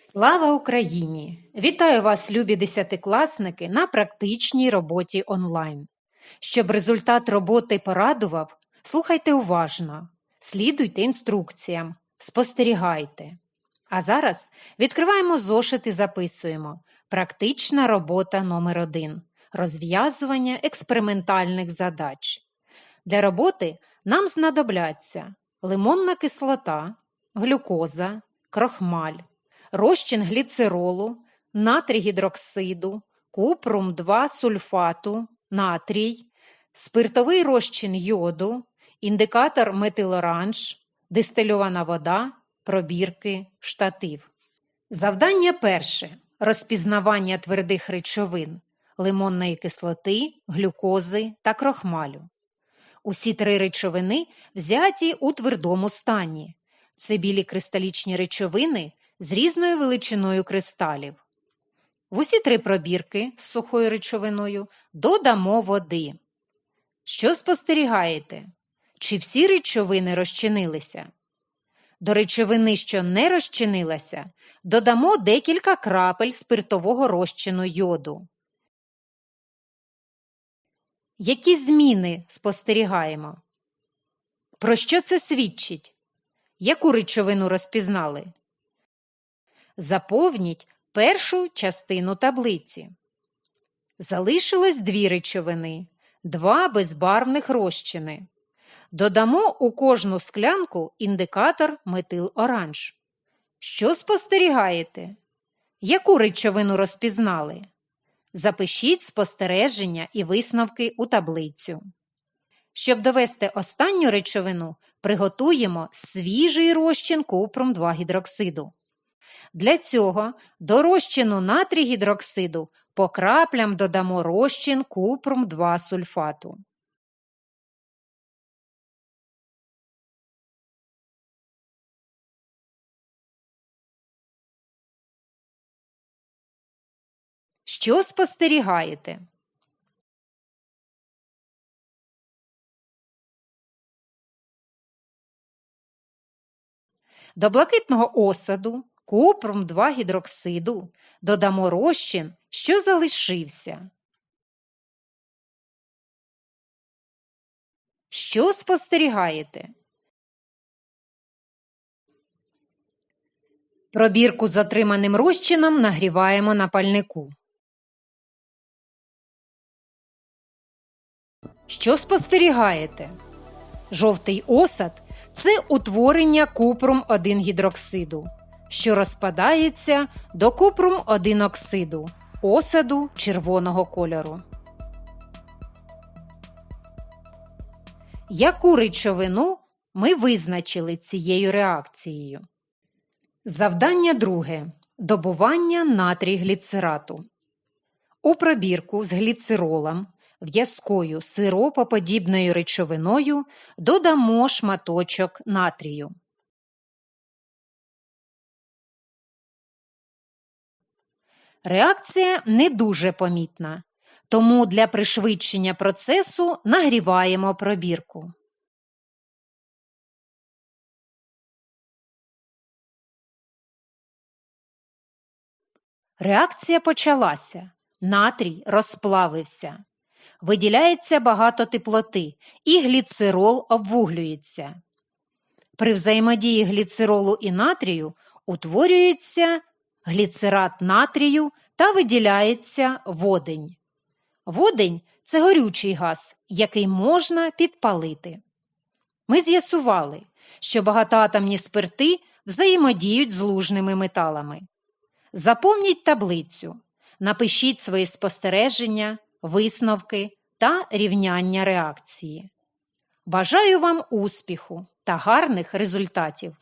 Слава Україні! Вітаю вас, любі десятикласники, на практичній роботі онлайн. Щоб результат роботи порадував, слухайте уважно, слідуйте інструкціям, спостерігайте. А зараз відкриваємо зошит і записуємо Практична робота номер 1 Розв'язування експериментальних задач. Для роботи нам знадобляться лимонна кислота, глюкоза, крохмаль розчин гліцеролу, натрій гідроксиду, купрум 2 сульфату, натрій, спиртовий розчин йоду, індикатор метилоранж, дистильована вода, пробірки, штатив. Завдання перше. Розпізнавання твердих речовин лимонної кислоти, глюкози та крохмалю. Усі три речовини взяті у твердому стані. Це білі кристалічні речовини з різною величиною кристалів. В усі три пробірки з сухою речовиною додамо води. Що спостерігаєте? Чи всі речовини розчинилися? До речовини, що не розчинилася, додамо декілька крапель спиртового розчину йоду. Які зміни спостерігаємо? Про що це свідчить? Яку речовину розпізнали? Заповніть першу частину таблиці. Залишилось дві речовини, два безбарвних розчини. Додамо у кожну склянку індикатор метил оранж. Що спостерігаєте? Яку речовину розпізнали? Запишіть спостереження і висновки у таблицю. Щоб довести останню речовину, приготуємо свіжий розчин купрум 2 гідроксиду. Для цього до розчину натрій по краплям додамо розчин купрум 2 сульфату. Що спостерігаєте? До блакитного осаду купрум 2 гідроксиду додамо розчин, що залишився. Що спостерігаєте? Пробірку з отриманим розчином нагріваємо на пальнику. Що спостерігаєте? Жовтий осад це утворення купрум 1 гідроксиду, що розпадається до купрум 1 оксиду, осаду червоного кольору. Яку речовину ми визначили цією реакцією? Завдання друге. Добування натрій гліцерату. У пробірку з гліцеролом в'язкою сиропоподібною речовиною додамо шматочок натрію. Реакція не дуже помітна, тому для пришвидшення процесу нагріваємо пробірку. Реакція почалася. Натрій розплавився. Виділяється багато теплоти, і гліцерол обвуглюється. При взаємодії гліцеролу і натрію утворюється гліцерат натрію та виділяється водень. Водень це горючий газ, який можна підпалити. Ми з'ясували, що багатоатомні спирти взаємодіють з лужними металами. Заповніть таблицю, напишіть свої спостереження, висновки та рівняння реакції. Бажаю вам успіху та гарних результатів!